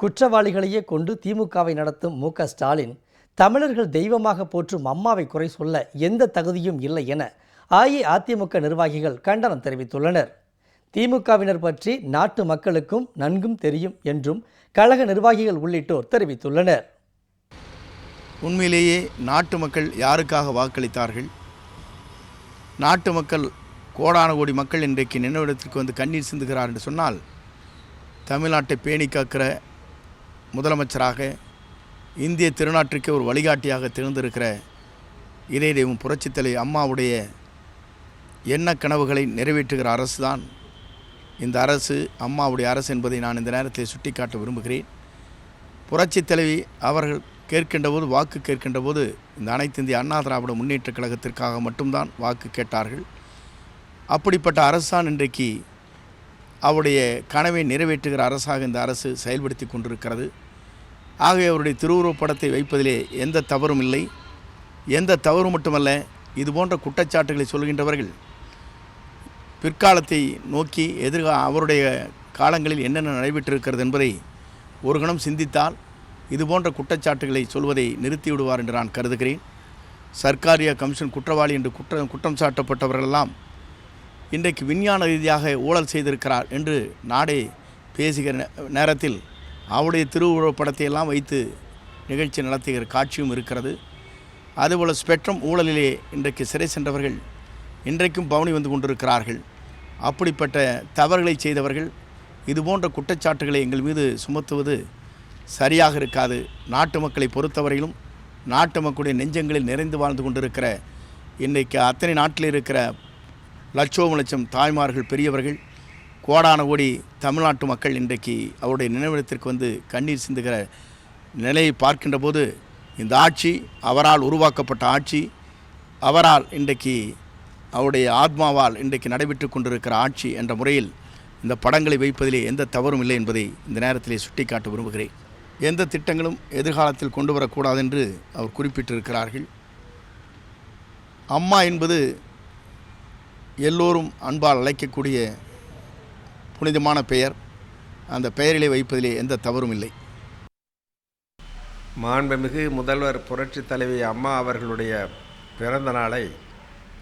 குற்றவாளிகளையே கொண்டு திமுகவை நடத்தும் மு க ஸ்டாலின் தமிழர்கள் தெய்வமாக போற்றும் அம்மாவை குறை சொல்ல எந்த தகுதியும் இல்லை என அஇஅதிமுக நிர்வாகிகள் கண்டனம் தெரிவித்துள்ளனர். திமுகவினர் பற்றி நாட்டு மக்களுக்கும் நன்கும் தெரியும் என்றும் கழக நிர்வாகிகள் உள்ளிட்டோர் தெரிவித்துள்ளனர். உண்மையிலேயே நாட்டு மக்கள் யாருக்காக வாக்களித்தார்கள்? நாட்டு மக்கள் கோடான கோடி மக்கள் இன்றைக்கு நினைவிடத்திற்கு வந்து கண்ணீர் சிந்துகிறார் என்று சொன்னால் தமிழ்நாட்டை பேணி காக்கிற முதலமைச்சராக இந்திய திருநாட்டிற்கு ஒரு வழிகாட்டியாக திகழ்ந்திருக்கிற இறைதெய்வம் புரட்சித்தலை அம்மாவுடைய எண்ண கனவுகளை நிறைவேற்றுகிற அரசு தான் இந்த அரசு அம்மாவுடைய அரசு என்பதை நான் இந்த நேரத்தில் சுட்டிக்காட்ட விரும்புகிறேன். புரட்சி தலைவி அவர்கள் கேட்கின்ற போது வாக்கு கேட்கின்ற போது இந்த அனைத்து இந்திய அண்ணா திராவிட முன்னேற்றக் கழகத்திற்காக மட்டும்தான் வாக்கு கேட்டார்கள். அப்படிப்பட்ட அரசான் இன்றைக்கு அவருடைய கனவை நிறைவேற்றுகிற அரசாக இந்த அரசு செயல்படுத்தி கொண்டிருக்கிறது. ஆகவே அவருடைய திருவுருவப் படத்தை வைப்பதிலே எந்த தவறும் இல்லை. எந்த தவறு மட்டுமல்ல இது போன்ற குற்றச்சாட்டுகளை சொல்கின்றவர்கள் பிற்காலத்தை நோக்கி எதிர்கா அவருடைய காலங்களில் என்னென்ன நடைபெற்றிருக்கிறது என்பதை ஒரு கணம் சிந்தித்தால் இது போன்ற குற்றச்சாட்டுகளை சொல்வதை நிறுத்திவிடுவார் என்று நான் கருதுகிறேன். சர்க்காரிய கமிஷன் குற்றவாளி என்று குற்றம் குற்றம் சாட்டப்பட்டவர்களெல்லாம் இன்றைக்கு விஞ்ஞான ரீதியாக ஊழல் செய்திருக்கிறார் என்று நாடே பேசுகிற நே- நேரத்தில் அவருடைய திருவுருவப்படத்தை எல்லாம் வைத்து நிகழ்ச்சி நடத்துகிற காட்சியும் இருக்கிறது. அதுபோல் ஸ்பெக்ட்ரம் ஊழலிலே இன்றைக்கு சிறை சென்றவர்கள் இன்றைக்கும் பவனி வந்து கொண்டிருக்கிறார்கள். அப்படிப்பட்ட தவறுகளை செய்தவர்கள் இதுபோன்ற குற்றச்சாட்டுகளை எங்கள் மீது சுமத்துவது சரியாக இருக்காது. நாட்டு மக்களை பொறுத்தவரையிலும் நாட்டு மக்களுடைய நெஞ்சங்களில் நிறைந்து வாழ்ந்து கொண்டிருக்கிற இன்றைக்கு அத்தனை நாட்டில் இருக்கிற லட்சோம் லட்சம் தாய்மார்கள் பெரியவர்கள் கோடான கோடி தமிழ்நாட்டு மக்கள் இன்றைக்கு அவருடைய நினைவிடத்திற்கு வந்து கண்ணீர் சிந்துகிற நிலையை பார்க்கின்ற போது இந்த ஆட்சி அவரால் உருவாக்கப்பட்ட ஆட்சி அவரால் இன்றைக்கு அவருடைய ஆத்மாவால் இன்றைக்கு நடைபெற்று கொண்டிருக்கிற ஆட்சி என்ற முறையில் இந்த படங்களை வைப்பதிலே எந்த தவறும் இல்லை என்பதை இந்த நேரத்திலே சுட்டிக்காட்ட விரும்புகிறேன். எந்த திட்டங்களும் எதிர்காலத்தில் கொண்டு வரக்கூடாது என்று அவர் குறிப்பிட்டிருக்கிறார்கள். அம்மா என்பது எல்லோரும் அன்பால் அழைக்கக்கூடிய புனிதமான பெயர். அந்த பெயரிலே வைப்பதிலே எந்த தவறும் இல்லை. மாண்புமிகு முதல்வர் புரட்சித் தலைவி அம்மா அவர்களுடைய பிறந்த நாளை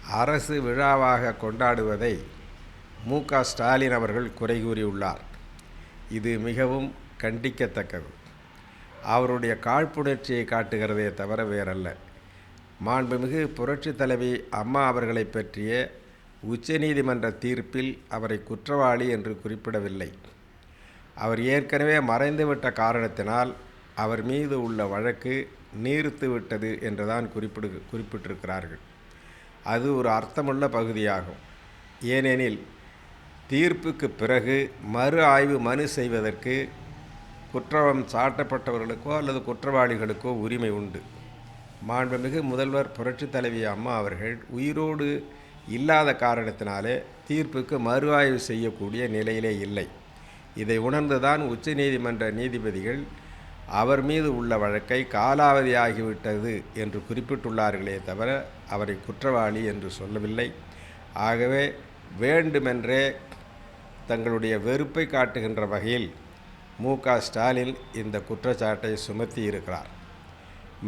அரசு விழாவாக கொண்டாடுவதை மு. க. ஸ்டாலின் அவர்கள் குறை கூறியுள்ளார் இது மிகவும் கண்டிக்கத்தக்கது. அவருடைய காழ்ப்புணர்ச்சியை காட்டுகிறதே தவிர வேறல்ல. மாண்புமிகு புரட்சித் தலைவி அம்மா அவர்களை பற்றிய உச்சநீதிமன்ற தீர்ப்பில் அவரை குற்றவாளி என்று குறிப்பிடவில்லை. அவர் ஏற்கனவே மறைந்துவிட்ட காரணத்தினால் அவர் மீது உள்ள வழக்கு நீர்த்துவிட்டது என்றுதான் குறிப்பிடு குறிப்பிட்டிருக்கிறார்கள். அது ஒரு அர்த்தமுள்ள பகுதியாகும். ஏனெனில் தீர்ப்புக்கு பிறகு மறு ஆய்வு மனு செய்வதற்கு குற்றம் சாட்டப்பட்டவர்களுக்கோ அல்லது குற்றவாளிகளுக்கோ உரிமை உண்டு. மாண்புமிகு முதல்வர் புரட்சித் தலைவி அம்மா அவர்கள் உயிரோடு இல்லாத காரணத்தினாலே தீர்ப்புக்கு மறு ஆய்வு செய்யக்கூடிய நிலையிலே இல்லை. இதை உணர்ந்துதான் உச்சநீதிமன்ற நீதிபதிகள் அவர் மீது உள்ள வழக்கை காலாவதியாகிவிட்டது என்று குறிப்பிட்டுள்ளார்களே தவிர அவரை குற்றவாளி என்று சொல்லவில்லை. ஆகவே வேண்டுமென்றே தங்களுடைய வெறுப்பை காட்டுகின்ற வகையில் மு க ஸ்டாலின் இந்த குற்றச்சாட்டை சுமத்தி இருக்கிறார்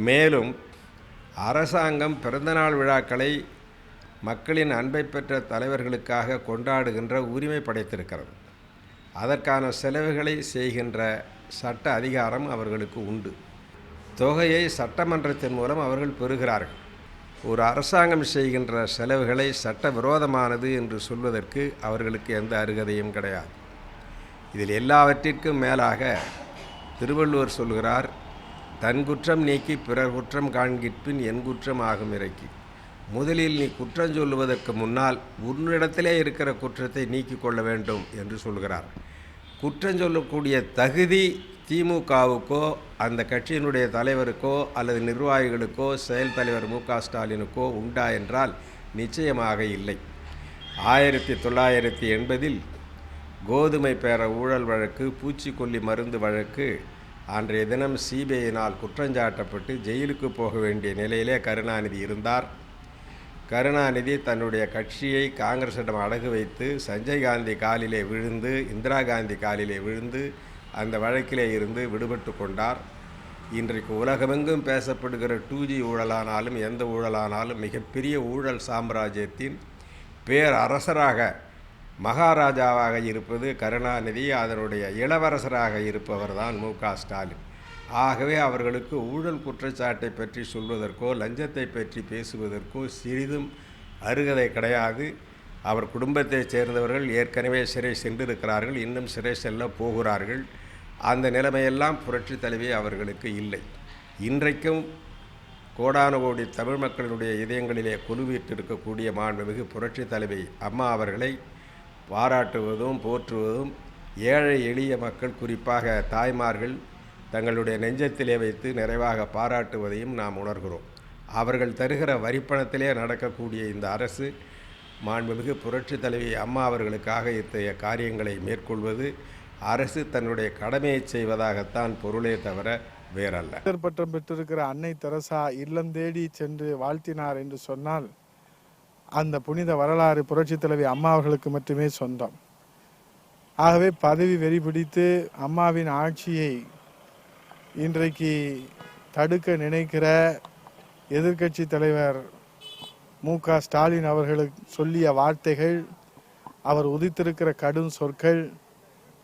மேலும் அரசாங்கம் பிறந்தநாள் விழாக்களை மக்களின் அன்பை பெற்ற தலைவர்களுக்காக கொண்டாடுகின்ற உரிமை படைத்திருக்கிறது. அதற்கான செலவுகளை செய்கின்ற சட்ட அதிகாரம் அவர்களுக்கு உண்டு. தொகையை சட்டமன்றத்தின் மூலம் அவர்கள் பெறுகிறார்கள். ஒரு அரசாங்கம் செய்கின்ற செலவுகளை சட்ட விரோதமானது என்று சொல்வதற்கு அவர்களுக்கு எந்த அருகதையும் கிடையாது. இதில் எல்லாவற்றிற்கும் மேலாக திருவள்ளுவர் சொல்கிறார் தன் குற்றம் நீக்கி பிறர் குற்றம் காண்கிற்பின் என் குற்றம் ஆகும் இறக்கி. முதலில் நீ குற்றம் சொல்லுவதற்கு முன்னால் உன்னிடத்திலே இருக்கிற குற்றத்தை நீக்கிக் கொள்ள வேண்டும் என்று சொல்கிறார். குற்றம் சொல்லக்கூடிய தகுதி திமுகவுக்கோ அந்த கட்சியினுடைய தலைவருக்கோ அல்லது நிர்வாகிகளுக்கோ செயல் தலைவர் மு க ஸ்டாலினுக்கோ உண்டா என்றால் நிச்சயமாக இல்லை. ஆயிரத்தி தொள்ளாயிரத்தி எண்பதில் கோதுமை பேர ஊழல் வழக்கு பூச்சிக்கொல்லி மருந்து வழக்கு அன்றைய தினம் சிபிஐயினால் குற்றஞ்சாட்டப்பட்டு ஜெயிலுக்கு போக வேண்டிய நிலையிலே கருணாநிதி இருந்தார். கருணாநிதி தன்னுடைய கட்சியை காங்கிரஸிடம் அடகு வைத்து சஞ்சய் காந்தி காலிலே விழுந்து இந்திரா காந்தி காலிலே விழுந்து அந்த வழக்கிலே இருந்து விடுபட்டு கொண்டார். இன்றைக்கு உலகமெங்கும் பேசப்படுகிற டூ ஜி ஊழலானாலும் எந்த ஊழலானாலும் மிகப்பெரிய ஊழல் சாம்ராஜ்யத்தின் பேரரசராக மகாராஜாவாக இருப்பது கருணாநிதி அதனுடைய இளவரசராக இருப்பவர் தான் மு க ஸ்டாலின். ஆகவே அவர்களுக்கு ஊழல் குற்றச்சாட்டை பற்றி சொல்வதற்கோ லஞ்சத்தை பற்றி பேசுவதற்கோ சிறிதும் அருகதை கிடையாது. அவர் குடும்பத்தைச் சேர்ந்தவர்கள் ஏற்கனவே சிறை சென்றிருக்கிறார்கள் இன்னும் சிறை செல்ல போகிறார்கள். அந்த நிலைமையெல்லாம் புரட்சி தலைவி அவர்களுக்கு இல்லை. இன்றைக்கும் கோடான கோடி தமிழ் மக்களுடைய இதயங்களிலே குழுவிட்டிருக்கக்கூடிய மாண்புமிகு புரட்சி தலைவி அம்மா அவர்களை பாராட்டுவதும் போற்றுவதும் ஏழை எளிய மக்கள் குறிப்பாக தாய்மார்கள் தங்களுடைய நெஞ்சத்திலே வைத்து நிறைவாக பாராட்டுவதையும் நாம் உணர்கிறோம். அவர்கள் தருகிற வரிப்பணத்திலே நடக்கக்கூடிய இந்த அரசு மாண்புமிகு புரட்சி தலைவி அம்மா அவர்களுக்காக இத்தகைய காரியங்களை மேற்கொள்வது அரசு தன்னுடைய கடமையை செய்வதாகத்தான் பொருளே தவிர வேறல்ல. பட்டம் பெற்றிருக்கிற அன்னை தெரசா இல்லம் தேடி சென்று வாழ்த்தினார் என்று சொன்னால் அந்த புனித வரலாறு புரட்சி தலைவி அம்மா அவர்களுக்கு மட்டுமே சொந்தம். ஆகவே பதவி வெறி பிடித்து அம்மாவின் ஆட்சியை இன்றைக்கு தடுக்க நினைக்கிற எதிர்க்கட்சி தலைவர் மு க. ஸ்டாலின் அவர்களுக்கு சொல்லிய வார்த்தைகள் அவர் உதித்திருக்கிற கடும் சொற்கள்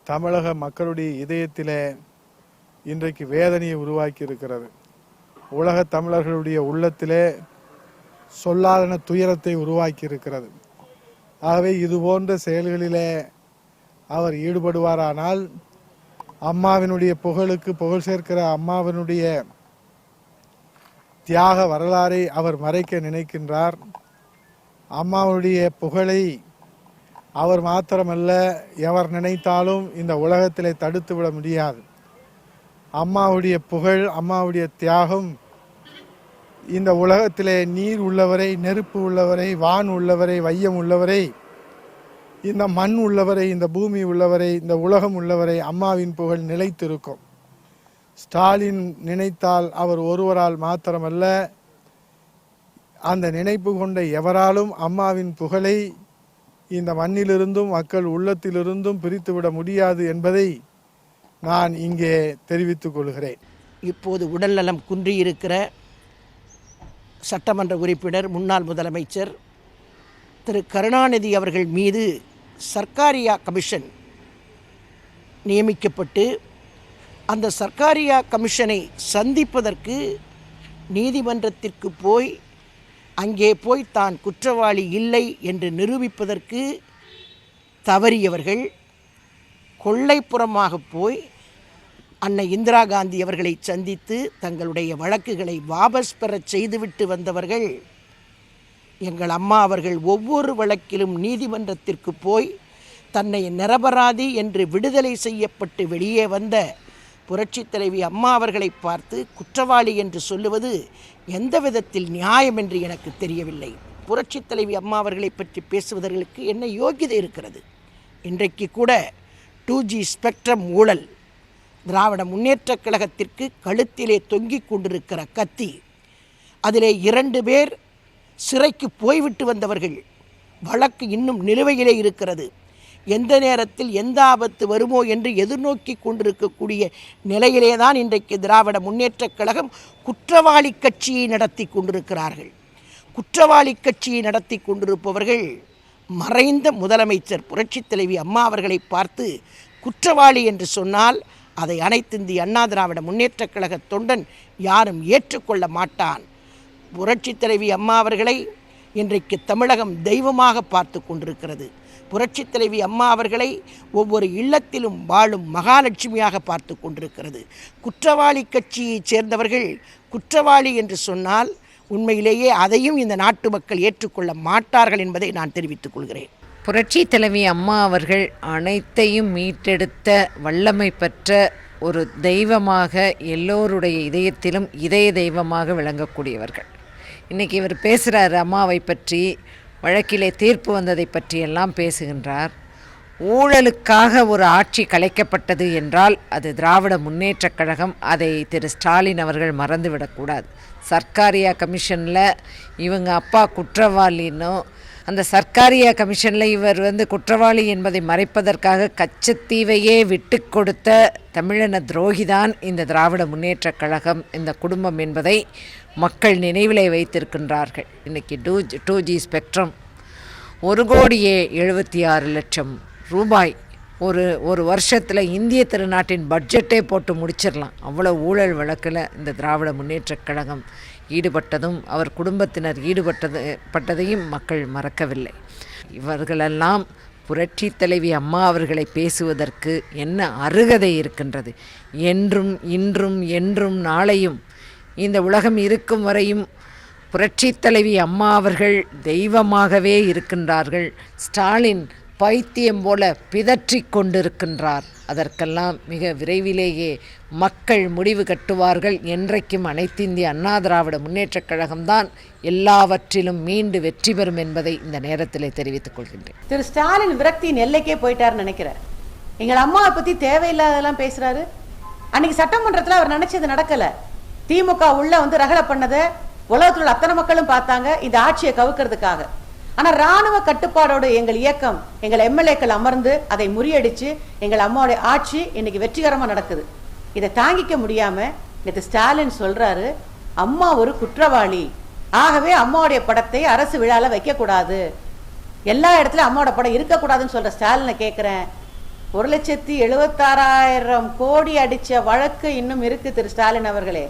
தமிழக மக்களுடைய இதயத்திலே இன்றைக்கு வேதனையை உருவாக்கி இருக்கிறது உலக தமிழர்களுடைய உள்ளத்திலே சொல்லாதன துயரத்தை உருவாக்கி இருக்கிறது ஆகவே இது போன்ற செயல்களிலே அவர் ஈடுபடுவாரானால் அம்மாவினுடைய புகழுக்கு புகழ் சேர்க்கிற அம்மாவினுடைய தியாக வரலாறை அவர் மறைக்க நினைக்கின்றார். அம்மாவுடைய புகழை அவர் மாத்திரமல்ல எவர் நினைத்தாலும் இந்த உலகத்திலே தடுத்து விட முடியாது. அம்மாவுடைய புகழ் அம்மாவுடைய தியாகம் இந்த உலகத்திலே நீர் உள்ளவரை நெருப்பு உள்ளவரை வான் உள்ளவரை வையம் உள்ளவரை இந்த மண் உள்ளவரை இந்த பூமி உள்ளவரை இந்த உலகம் உள்ளவரை அம்மாவின் புகழ் நிலைத்திருக்கும். ஸ்டாலின் நினைத்தால் அவர் ஒருவரால் மாத்திரமல்ல அந்த நினைப்பு கொண்ட எவராலும் அம்மாவின் புகழை இந்த மண்ணிலிருந்தும் மக்கள் உள்ளத்திலிருந்தும் பிரித்துவிட முடியாது என்பதை நான் இங்கே தெரிவித்துக் கொள்கிறேன். இப்போது உடல்நலம் குன்றியிருக்கிற சட்டமன்ற உறுப்பினர் முன்னாள் முதலமைச்சர் திரு. கருணாநிதி அவர்கள் மீது சர்க்காரியா கமிஷன் நியமிக்கப்பட்டு அந்த சர்க்காரியா கமிஷனை சந்திப்பதற்கு நீதிமன்றத்திற்கு போய் அங்கே போய் தான் குற்றவாளி இல்லை என்று நிரூபிப்பதற்கு தவறியவர்கள் கொள்ளைப்புறமாக போய் அன்னை இந்திரா காந்தி அவர்களை சந்தித்து தங்களுடைய வழக்குகளை வாபஸ் பெறச் செய்துவிட்டு வந்தவர்கள் எங்கள் அம்மா அவர்கள் ஒவ்வொரு வழக்கிலும் நீதிமன்றத்திற்கு போய் தன்னை நிரபராதி என்று விடுதலை செய்யப்பட்டு வெளியே வந்த புரட்சி தலைவி அம்மா அவர்களை பார்த்து குற்றவாளி என்று சொல்லுவது எந்த விதத்தில் நியாயம் என்று எனக்கு தெரியவில்லை. புரட்சி தலைவி அம்மா அவர்களை பற்றி பேசுவதற்கு என்ன யோக்கியதை இருக்கிறது? இன்றைக்கு கூட டூ ஜி ஸ்பெக்ட்ரம் ஊழல் திராவிட முன்னேற்றக் கழகத்திற்கு கழுத்திலே தொங்கிக் கொண்டிருக்கிற கத்தி அதிலே இரண்டு பேர் சிறைக்கு போய்விட்டு வந்தவர்கள் வழக்கு இன்னும் நிலுவையிலே இருக்கிறது. எந்த நேரத்தில் எந்த ஆபத்து வருமோ என்று எதிர்நோக்கி கொண்டிருக்கக்கூடிய நிலையிலே தான் இன்றைக்கு திராவிட முன்னேற்றக் கழகம் குற்றவாளி கட்சியை நடத்தி கொண்டிருக்கிறார்கள். குற்றவாளி கட்சியை நடத்தி கொண்டிருப்பவர்கள் மறைந்த முதலமைச்சர் புரட்சித் தலைவி அம்மா அவர்களை பார்த்து குற்றவாளி என்று சொன்னால் அதை அனைத்து இந்திய அண்ணா திராவிட முன்னேற்றக் கழக தொண்டன் யாரும் ஏற்றுக்கொள்ள மாட்டான். புரட்சி தலைவி அம்மா அவர்களை இன்றைக்கு தமிழகம் தெய்வமாக பார்த்து கொண்டிருக்கிறது. புரட்சி தலைவி அம்மா அவர்களை ஒவ்வொரு இல்லத்திலும் வாழும் மகாலட்சுமியாக பார்த்து கொண்டிருக்கிறது. குற்றவாளி கட்சியைச் சேர்ந்தவர்கள் குற்றவாளி என்று சொன்னால் உண்மையிலேயே அதையும் இந்த நாட்டு மக்கள் ஏற்றுக்கொள்ள மாட்டார்கள் என்பதை நான் தெரிவித்துக் கொள்கிறேன். புரட்சி தலைவி அம்மா அவர்கள் அனைத்தையும் மீட்டெடுத்த வல்லமை பெற்ற ஒரு தெய்வமாக எல்லோருடைய இதயத்திலும் இதய தெய்வமாக விளங்கக்கூடியவர்கள். இன்றைக்கி இவர் பேசுகிறார் அம்மாவை பற்றி வழக்கிலே தீர்ப்பு வந்ததை பற்றியெல்லாம் பேசுகின்றார். ஊழலுக்காக ஒரு ஆட்சி கலைக்கப்பட்டது என்றால் அது திராவிட முன்னேற்றக் கழகம். அதை திரு. ஸ்டாலின் அவர்கள் மறந்துவிடக்கூடாது சர்க்காரியா கமிஷனில் இவங்க அப்பா குற்றவாளின்னும் அந்த சர்க்காரிய கமிஷனில் இவர் வந்து குற்றவாளி என்பதை மறைப்பதற்காக கச்சத்தீவையே விட்டு கொடுத்த தமிழின துரோகிதான் இந்த திராவிட முன்னேற்றக் கழகம் இந்த குடும்பம் என்பதை மக்கள் நினைவிலே வைத்திருக்கின்றார்கள். இன்றைக்கி டூ டூ ஜி ஸ்பெக்ட்ரம் ஒரு கோடியே எழுபத்தி ஆறு லட்சம் ரூபாய். ஒரு ஒரு வருஷத்தில் இந்திய திருநாட்டின் பட்ஜெட்டே போட்டு முடிச்சிடலாம் அவ்வளோ ஊழல் வழக்கில் இந்த திராவிட முன்னேற்றக் கழகம் ஈடுபட்டதும் அவர் குடும்பத்தினர் ஈடுபட்டது பட்டதையும் மக்கள் மறக்கவில்லை. இவர்களெல்லாம் புரட்சி தலைவி அம்மா அவர்களை பேசுவதற்கு என்ன அருகதை இருக்கின்றது? என்றும் இன்றும் என்றும் நாளையும் இந்த உலகம் இருக்கும் வரையும் புரட்சி தலைவி அம்மா அவர்கள் தெய்வமாகவே இருக்கின்றார்கள். ஸ்டாலின் பைத்தியம் போல பிதற்றி கொண்டிருக்கின்றார். அதற்கெல்லாம் மிக விரைவிலேயே மக்கள் முடிவு கட்டுவார்கள். என்றைக்கும் அனைத்திந்திய அண்ணா திராவிட முன்னேற்றக் கழகம்தான் எல்லாவற்றிலும் மீண்டு வெற்றி பெறும் என்பதை இந்த நேரத்தில் தெரிவித்துக் கொள்கின்றேன். திரு ஸ்டாலின் விரக்தியின் எல்லைக்கே போயிட்டாருன்னு நினைக்கிறேன் எங்கள் அம்மாவை பற்றி தேவையில்லாதெல்லாம் பேசுகிறாரு அன்னைக்கு சட்டமன்றத்தில் அவர் நினைச்சது நடக்கலை. திமுக உள்ள வந்து ரகலை பண்ணதை உலகத்தில் உள்ள அத்தனை மக்களும் பார்த்தாங்க. இந்த ஆட்சியை கவுக்கிறதுக்காக. ஆனால் ராணுவ கட்டுப்பாடோடு எங்கள் இயக்கம் எங்கள் எம்எல்ஏக்கள் அமர்ந்து அதை முறியடித்து எங்கள் அம்மாவுடைய ஆட்சி இன்னைக்கு வெற்றிகரமாக நடக்குது. இதை தாங்கிக்க முடியாமல் நேற்று ஸ்டாலின் சொல்கிறாரு அம்மா ஒரு குற்றவாளி. ஆகவே அம்மாவுடைய படத்தை அரசு விழால வைக்கக்கூடாது. எல்லா இடத்துலையும் அம்மாவோட படம் இருக்கக்கூடாதுன்னு சொல்கிற ஸ்டாலினை கேட்குறேன் ஒரு லட்சத்தி எழுபத்தாறாயிரம் கோடி அடித்த வழக்கு இன்னும் இருக்குது திரு ஸ்டாலின் அவர்களே.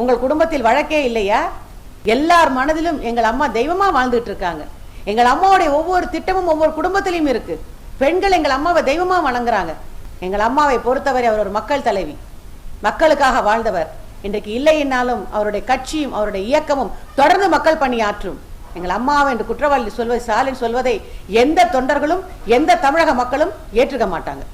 உங்கள் குடும்பத்தில் வழக்கே இல்லையா? எல்லார் மனதிலும் எங்கள் அம்மா தெய்வமா வாழ்ந்துட்டு இருக்காங்க. எங்கள் அம்மாவுடைய ஒவ்வொரு திட்டமும் ஒவ்வொரு குடும்பத்திலையும் இருக்கு. பெண்கள் எங்கள் அம்மாவை தெய்வமா வணங்குறாங்க. எங்கள் அம்மாவை பொறுத்தவரை அவர் ஒரு மக்கள் தலைவி. மக்களுக்காக வாழ்ந்தவர். இன்றைக்கு இல்லைன்னாலும் அவருடைய கட்சியும் அவருடைய இயக்கமும் தொடர்ந்து மக்கள் பணியாற்றும் எங்கள் அம்மாவை என்று குற்றவாளி சொல்வது ஸ்டாலின் சொல்வதை எந்த தொண்டர்களும் எந்த தமிழக மக்களும் ஏற்றுக்க மாட்டாங்க.